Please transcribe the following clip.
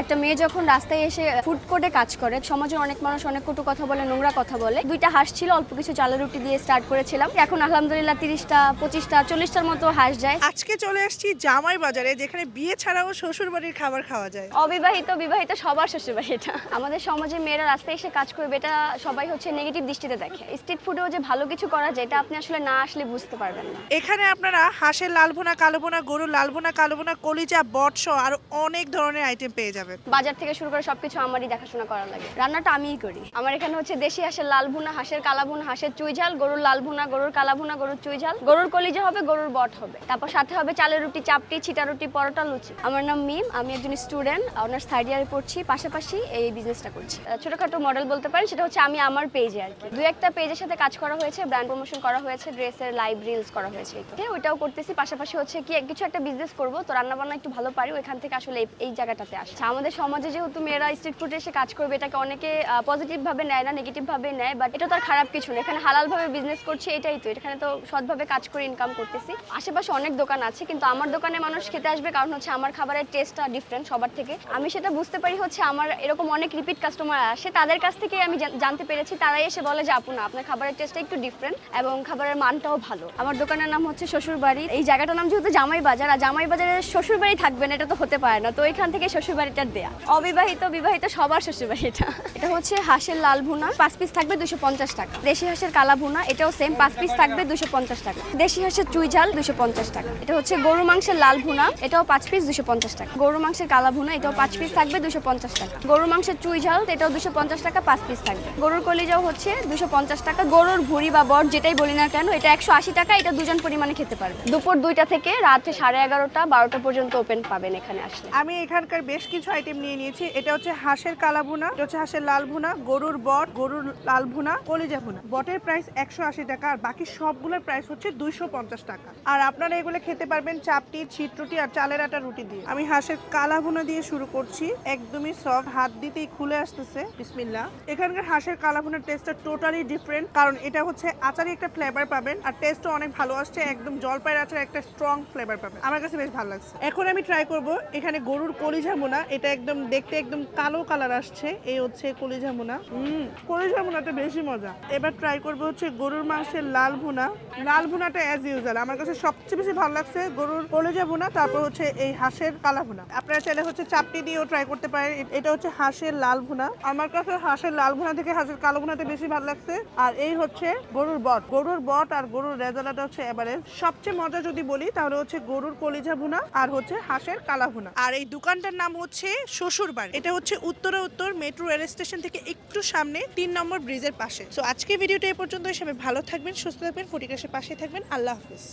একটা মেয়ে যখন রাস্তায় এসে ফুড কোর্টে কাজ করে সমাজের অনেক মানুষ অনেক কটু কথা বলে নোংরা কথা বলে। দুইটা হাঁস ছিল অল্প কিছু চালের রুটি দিয়ে স্টার্ট করেছিলাম। এখন আলহামদুলিল্লাহ তিরিশটা পঁচিশটা চল্লিশটার মতো হাঁস যায়। আজকে চলে আসছি জামাই বাজারে যেখানে বিয়ে ছাড়াও শ্বশুর বাড়ির খাবার খাওয়া যায়। অবিবাহিত বিবাহিত সবার শ্বশুর বাড়ি এটা আমাদের সমাজে মেয়েরা রাস্তায় এসে কাজ করবে এটা সবাই হচ্ছে নেগেটিভ দৃষ্টিতে দেখে। স্ট্রিট ফুডেও যে ভালো কিছু করা যায় এটা আপনি আসলে না আসলে বুঝতে পারবেন না। এখানে আপনারা হাঁসের লাল ভুনা কালো ভুনা গরুর লাল ভুনা কালো কলিজা বটস আর অনেক ধরনের আইটেম পেয়ে যাবেন। বাজার থেকে শুরু করে সবকিছু আমারই দেখাশোনা করা লাগে। রান্নাটা আমিই করি। আমার এখানে হচ্ছে দেশি হাঁসের লাল ভুনা হাঁসের কালা ভুনা হাঁসের চুই ঝাল গরুর লাল ভুনা গরুর কালা ভুনা গরুর চুই ঝাল। গরুর কলিজা হবে গরুর বট হবে। তারপর সাথে হবে চালের রুটি চাপটি ছিটা রুটি পরোটা লুচি। আমার নাম মিম আমি একজন স্টুডেন্ট অনার্স থার্ড ইয়ারে পড়ছি। পাশাপাশি এই বিজনেসটা করছি। ছোটখাটো মডেল বলতে পারি সেটা হচ্ছে আমি আমার পেজে আর কি। দু একটা পেজের সাথে কাজ করা হয়েছে ব্র্যান্ড প্রমোশন করা হয়েছে ড্রেসের লাইভ রিলস করা হয়েছে। হ্যাঁ, ওইটাও করতেছি পাশাপাশি হচ্ছে কি কিছু একটা বিজনেস করব তো রান্না বান্না একটু ভালো পারি ওইখান থেকে আসলে এই জায়গাটাতে আসছে আমাদের সমাজে যেহেতু মেয়েরা স্ট্রিট ফুডে এসে কাজ করবে, এটাকে অনেকে পজিটিভ ভাবে নেয় না নেগেটিভ ভাবে নেয় বাট এটা তো আর খারাপ কিছু না। এখানে হালাল ভাবে বিজনেস করছে এটাই তো। এখানে তো সৎভাবে কাজ করে ইনকাম করতেছি। আশেপাশে অনেক দোকান আছে, কিন্তু আমার দোকানে মানুষ খেতে আসবে কারণ হচ্ছে আমার খাবারের টেস্টটা ডিফারেন্ট সবার থেকে। আমি সেটা বুঝতে পারি হচ্ছে আমার এরকম অনেক রিপিট কাস্টমার আসে, তাদের কাছ থেকে আমি জানতে পেরেছি। তারাই এসে বলে যে, আপু না, আপনার খাবারের টেস্টটা একটু ডিফারেন্ট এবং খাবারের মানটাও ভালো। আমার দোকানের নাম হচ্ছে শ্বশুর বাড়ি এই জায়গাটার নাম যেহেতু জামাই বাজার আর জামাই বাজারে শ্বশুর বাড়ি থাকবে না, এটা তো হতে পারে না। তো এখান থেকে শ্বশুর বাড়িটা দেয়া। অবিবাহিত, বিবাহিত, সবার শ্বশুর এটা। এটা হচ্ছে হাঁসের লাল ভুনা, পাঁচ পিস থাকবে দুশো পঞ্চাশ টাকা। দেশি হাঁসের কালা ভুনা, এটাও সেম পাঁচ পিস থাকবে দুশো পঞ্চাশ টাকা। দেশি হাঁসের চুই ঝাল, দুশো পঞ্চাশ টাকা। এটা হচ্ছে গরু মাংসের লাল ভুনা, এটাও পাঁচ পিস দুশো পঞ্চাশ টাকা। গরু মাংসের কালা ভুনা, এটাও পাঁচ পিস থাকবে দুশো পঞ্চাশ টাকা। গরুর মাংসের চুই ঝাল, এটাও দুশো পঞ্চাশ টাকা, পাঁচ পিস থাকবে। গরুর কলিজাও হচ্ছে দুশো পঞ্চাশ টাকা। গরুর ভুড়ি বা বট যেটাই বলি না কেন, এটা একশো আশি টাকা, এটা দুজন পরিমাণে খেতে পারবে। দুপুর দুইটা থেকে রাত সাড়ে এগারোটা, বারোটা পর্যন্ত ওপেন পাবেন এখানে আসলে। আমি এখানকার বেশ কিছু আইটেম নিয়ে নিয়েছি। এটা হচ্ছে হাঁসের কালা ভুনা, এটা হচ্ছে হাঁসের লাল ভুনা, গরুর বট, গরুর লাল ভুনা, কলিজা ভুনা। বটের প্রাইস একশো আশি টাকা আর বাকি সবগুলোর প্রাইস হচ্ছে দুইশো পঞ্চাশ টাকা। আর আপনারা এগুলো খেতে পারবেন চাপটি ছিট রুটি আর চালের আটা রুটি দিয়ে। আমি হাঁসের কালা ভুনা দিয়ে শুরু করছি। একদমই সফট হাত দিতেই খুলে আসতেছে। বিসমিল্লা এখানকার হাঁসের কালা ভুনার টেস্টটা টোটালি ডিফারেন্ট কারণ এটা হচ্ছে আচারি একটা ফ্লেভার পাবেন আর টেস্টও অনেক ভালো আসছে, একদম জলপাইয়ের আচার একটা স্ট্রং ফ্লেভার পাবেন। আমার কাছে বেশ ভালো লাগছে। এখন আমি ট্রাই করব এখানে গরুর কলিজা মোনা এটা একদম দেখতে একদম কালো কালার আসছে এই হচ্ছে কলিজা মোনা হুম। কলিজা মোনাটা বেশি মজা। এবার ট্রাই করব হচ্ছে গরুর মাংসের লাল ভুনা। লাল ভুনাটা অ্যাজ ইউজুয়াল আমার কাছে সবচেয়ে বেশি ভালো লাগছে গরুর কলিজা ভুনা তারপর হচ্ছে এই হাঁসের কালা ভুনা। আপনারা চাইলে হচ্ছে চাপটি দিয়েও ট্রাই করতে পারেন এটা হচ্ছে হাঁসের লাল ভুনা। আমার কাছে হাঁসের লাল ভুনা থেকে হাঁসের কালো ভুনাতে বেশি ভালো লাগছে। আর এই হচ্ছে গরুর বট। গরুর বট আর গরুর রেজালাটা হচ্ছে এবারে সবচেয়ে মজা যদি বলি তাহলে হচ্ছে গরুর কলিজা ভুনা আর হচ্ছে হাঁসের কালা ভুনা। আর এই দোকানটার নাম হচ্ছে শ্বশুর বাড়ি এটা হচ্ছে উত্তরে উত্তর মেট্রো রেল স্টেশন থেকে একটু সামনে তিন নম্বর ব্রিজের পাশে। তো আজকে ভিডিওটা এ পর্যন্ত হিসেবে ভালো থাকবেন, সুস্থ থাকবেন ফটিকাশের পাশে থাকবেন। আল্লাহ হাফিজ।